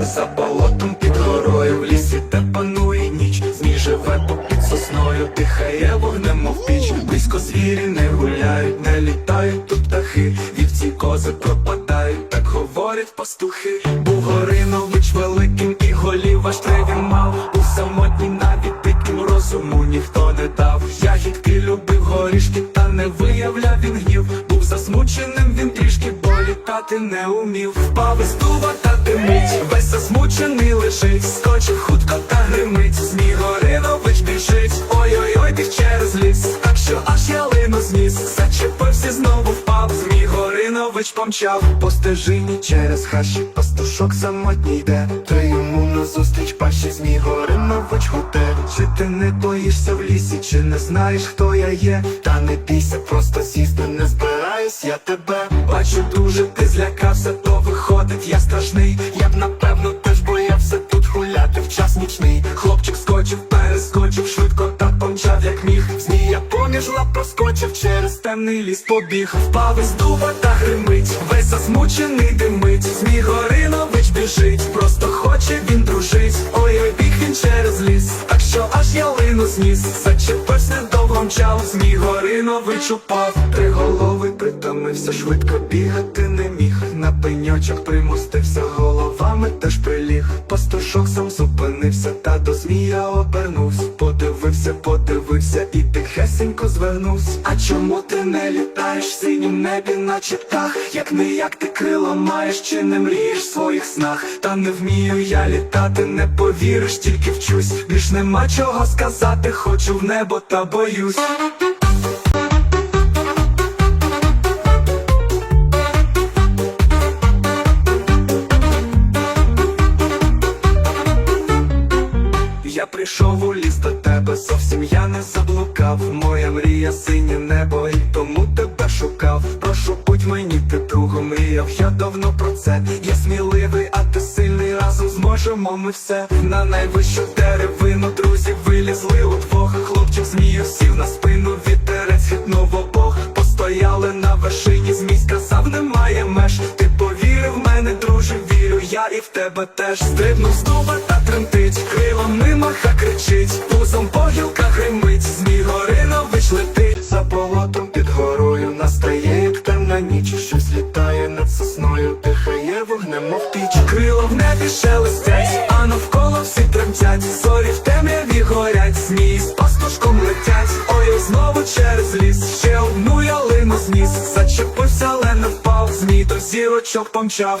За болотом під горою в лісі, де панує ніч. Змій живе попід сосною, дихає вогнем, мов піч. Близько звірі не гуляють, не літають тут птахи. Вівці кози пропадають, так говорять пастухи. Був Горинович великим і голів аж три він мав. Був самотній засмученим він трішки, бо літати не умів. Впав із дуба та димить, весь засмучений лежить. Скочив хутко та гримить, Змій Горинович біжить. Ой-ой-ой, ти через ліс, так що аж ялину зніс. Зачепився, знову впав, Змій Горинович помчав. По стежині через хащі, пастушок самотній йде. Йому назустріч пащі Змій Горинович гуде Чи ти не боїшся в лісі, чи не знаєш, хто я є? Та не бійся, просто сісти не збираюсь я тебе Бачу дуже ти злякався, то виходить я страшний. Я б напевно теж боявся тут гуляти в час нічний. Хлопчик скочив, перескочив, швидко так помчав, як міг. Змія поміж лап проскочив, через темний ліс побіг. Впав із дуба та гримить, весь засмучений димить. Змій Горинович біжить, просто аж ялину зніс Зачепився, довго мчав, Змій вичупав упав. Триголовий притомився, швидко бігати не міг. На пеньочок примустився, головами теж приліг. Пастушок сам зупинився, та до змія обернувся. Подивився, подивився і тихесенько звернувся. А чому ти не літаєш в синім небі, наче птах? Як не як ти крила маєш, чи не мрієш в своїх снах? Та не вмію я літати, не повіриш, тільки вчусь. Більш нема чого сказати, хочу в небо та боюсь Прийшов ліс до тебе, зовсім я не заблукав. Моя мрія синє небо, і тому тебе шукав. Прошу, будь мені ти другом мріяв, я давно про це. Я сміливий, а ти сильний, разом зможемо ми все. На найвищу деревину, в тебе теж стрибнув з дуба та тремтить, крилами маха кричить, пузом по гілках гримить, змій Горинович летить за болотом під горою, настає, як темна ніч, щось літає над сосною, дихає вогнем, мов піч. Крила в небі шелестять, а навколо всі тремтять, зорі в темряві горять, змії з пастушком летять, ой, знову через ліс, ще одну ялину зніс, зачепився, але не впав, змій до зірочок помчав.